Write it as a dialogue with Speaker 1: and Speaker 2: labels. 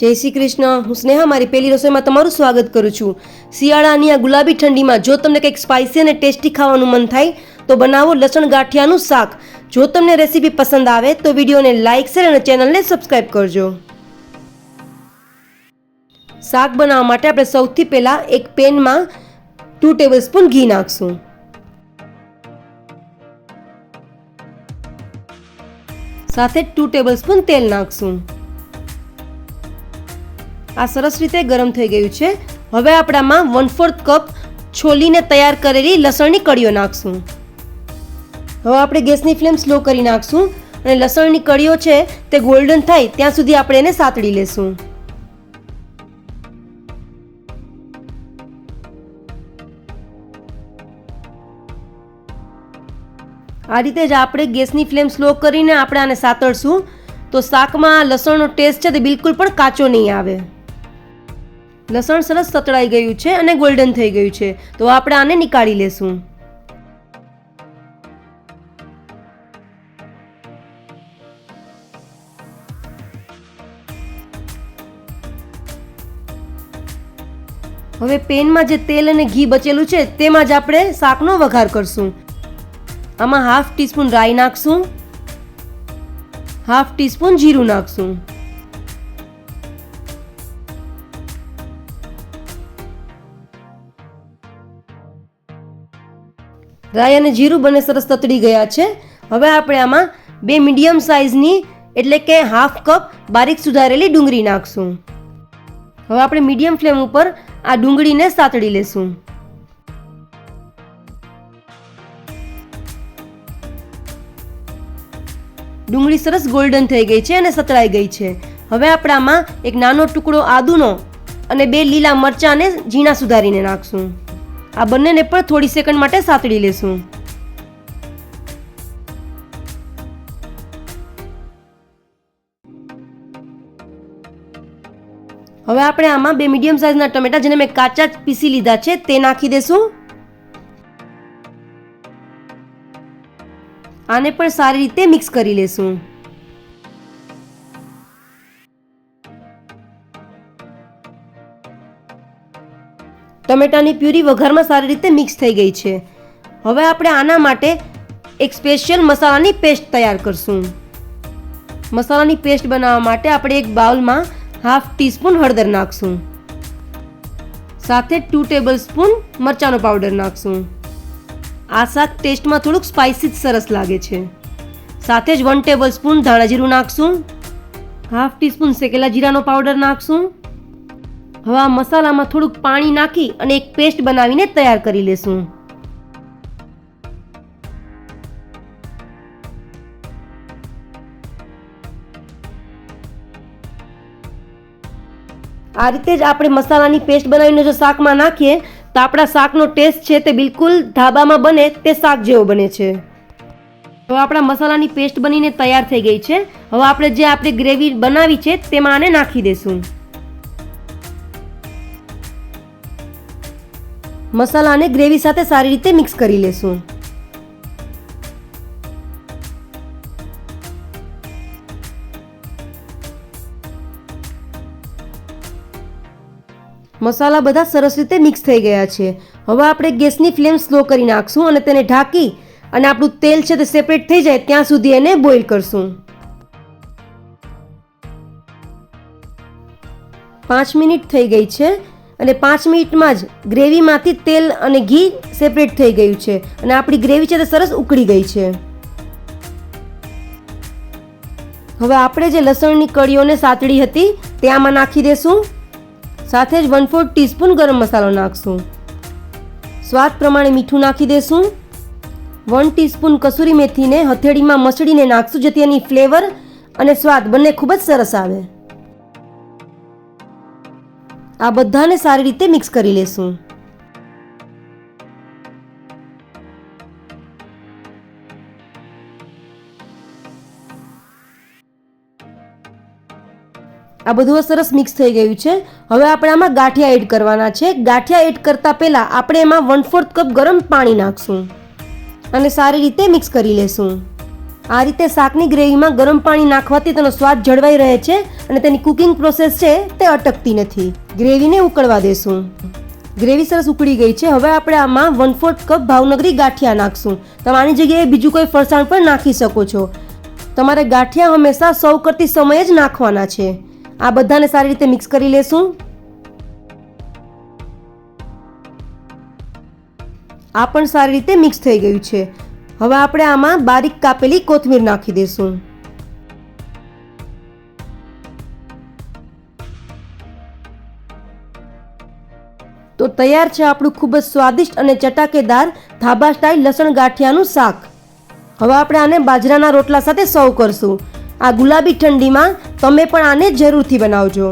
Speaker 1: જય શ્રી કૃષ્ણ. હું સ્નેહા, મારી પહેલી રસોઈમાં તમારું સ્વાગત કરું છું. શિયાળાની આ ગુલાબી ઠંડીમાં જો તમને કંઈક સ્પાઇસી અને ટેસ્ટી ખાવાનું મન થાય, તો બનાવો લસણ ગાંઠિયાનું શાક. જો તમને રેસીપી પસંદ આવે, તો વિડીયોને લાઇક શેર અને ચેનલને સબસ્ક્રાઇબ કરજો. શાક બનાવવા માટે આપણે સૌથી પહેલાં એક પેનમાં ટુ ટેબલ સ્પૂન ઘી નાખશું. સાથે ટુ ટેબલ સ્પૂન તેલ નાખશું. આ સરસ રીતે ગરમ થઈ ગયું છે. હવે આપણામાં વન ફોર્થ કપ છોલીને તૈયાર કરેલી લસણની કળીઓ નાખશું. હવે આપણે ગેસની ફ્લેમ સ્લો કરી નાખશું અને લસણની કળીઓ છે તે ગોલ્ડન થાય ત્યાં સુધી આપણે એને સાતળી લેશું. આ રીતે જ આપણે ગેસની ફ્લેમ સ્લો કરીને આપણે આને સાતળશું. તો શાકમાં લસણનો ટેસ્ટ છે તે બિલકુલ પણ કાચો નહીં આવે. લસણ સરસ સતળાઈ ગયું છે અને ગોલ્ડન થઈ ગયું છે. તો આપણે આને નીકાળી લેશું. હવે પેનમાં જે તેલ અને ઘી બચેલું છે, તેમાં જ આપણે શાકનો વઘાર કરશું. આમાં હાફ ટીસ્પૂન રાઈ નાખશું. હાફ ટીસ્પૂન જીરું નાખશું. રાઈ અને જીરું બંને સરસ તતડી ગયા છે. હવે આપણે આમાં બે મીડિયમ સાઇઝની એટલે કે હાફ કપ બારીક સુધારેલી ડુંગળી નાખશું. હવે આપણે મીડિયમ ફ્લેમ ઉપર આ ડુંગળીને સાતળી લેશું. ડુંગળી સરસ ગોલ્ડન થઈ ગઈ છે અને સતળાઈ ગઈ છે. હવે આપણે આમાં એક નાનો ટુકડો આદુનો અને બે લીલા મરચાંને ઝીણા સુધારીને નાખશું. આ બંનેને પણ થોડી સેકન્ડ માટે સાતળી લેશું. હવે આપણે આમાં બે મીડિયમ સાઇઝના ટમેટા જેને મેં કાચા જ પીસી લીધા છે તે નાખી દેશું. આને પણ સારી રીતે મિક્સ કરી લેશું. ટમેટાની પ્યુરી વઘારમાં સારી રીતે મિક્સ થઈ ગઈ છે. હવે આપણે આના માટે એક સ્પેશિયલ મસાલાની પેસ્ટ તૈયાર કરશું. મસાલાની પેસ્ટ બનાવવા માટે આપણે એક બાઉલમાં હાફ ટીસ્પૂન હળદર નાખશું. સાથે ટુ ટેબલ સ્પૂન મરચાંનો પાવડર નાખશું. આ શાક ટેસ્ટમાં થોડુંક સ્પાઇસી જ સરસ લાગે છે. સાથે જ વન ટેબલ સ્પૂન ધાણા જીરું નાખશું. હાફ ટીસ્પૂન શેકેલા જીરાનો પાવડર નાખશું. હવે મસાલામાં થોડુંક પાણી નાખી અને એક પેસ્ટ બનાવીને તૈયાર કરી લેશું. આ રીતે જ આપણે મસાલાની પેસ્ટ બનાવીને જો શાકમાં નાખીએ, તો આપણા શાકનો ટેસ્ટ છે તે બિલકુલ ધાબામાં બને તે શાક જેવો બને છે. હવે આપણા મસાલાની પેસ્ટ બનીને તૈયાર થઈ ગઈ છે. હવે આપણે જે આપણે ગ્રેવી બનાવી છે તેમાં આને નાખી દઈશું મસાલાને ગ્રેવી સાથે સારી રીતે મિક્સ કરી લેશું. મસાલા બધા સરસ રીતે મિક્સ થઈ ગયા છે. હવે આપણે ગેસની ફ્લેમ સ્લો કરી નાખશું અને તેને ઢાંકી અને આપણું તેલ છે તે સેપરેટ થઈ જાય ત્યાં સુધી એને બોઇલ કરશું. પાંચ મિનિટ થઈ ગઈ છે. અને પાંચ મિનિટમાં જ ગ્રેવીમાંથી તેલ અને ઘી સેપરેટ થઈ ગયું છે અને આપણી ગ્રેવી છે તે સરસ ઉકળી ગઈ છે. હવે આપણે જે લસણની કળીઓને સાતડી હતી તે આમાં નાખી દેશું. સાથે જ વન ફોર્થ ટીસ્પૂન ગરમ મસાલો નાખશું. સ્વાદ પ્રમાણે મીઠું નાખી દેશું. વન ટીસ્પૂન કસૂરી મેથીને હથેળીમાં મસળીને નાખશું જેથી એની ફ્લેવર અને સ્વાદ બંને ખૂબ જ સરસ આવે. આ બધાને સારી રીતે મિક્સ કરી લેશું. આ બધું સરસ મિક્સ થઈ ગયું છે. હવે આપણે આમાં ગાંઠિયા એડ કરવાના છે. ગાંઠિયા એડ કરતા પહેલા આપણે એમાં વન ફોર્થ કપ ગરમ પાણી નાખશું અને સારી રીતે મિક્સ કરી લેશું. આ રીતે શાકની ગ્રેવીમાં ગરમ પાણી નાખવાથી તેનો સ્વાદ જળવાઈ રહે છે અને તેની કુકિંગ પ્રોસેસ છે તે અટકતી નથી. ગ્રેવીને ઉકળવા દેશું. ગ્રેવી સરસ ઉકળી ગઈ છે. હવે આપણે આમાં વન ફોર્થ કપ ભાવનગરી ગાંઠિયા નાખશું. તમારી જગ્યાએ બીજું કોઈ ફરસાણ પણ નાખી શકો છો. તમારે ગાંઠિયા હંમેશા સર્વ કરતી સમયે જ નાખવાના છે. આ બધાને સારી રીતે મિક્સ કરી લેશું. આ પણ સારી રીતે મિક્સ થઈ ગયું છે. હવે આપણે આમાં બારીક કાપેલી કોથમીર નાખી દઈશું તો તૈયાર છે આપણું ખૂબ જ સ્વાદિષ્ટ અને ચટાકેદાર ધાબા સ્ટાઇલ લસણ ગાંઠિયાનું શાક. હવે આપણે આને બાજરાના રોટલા સાથે સર્વ કરશું. આ ગુલાબી ઠંડીમાં તમે પણ આને જરૂરથી બનાવજો.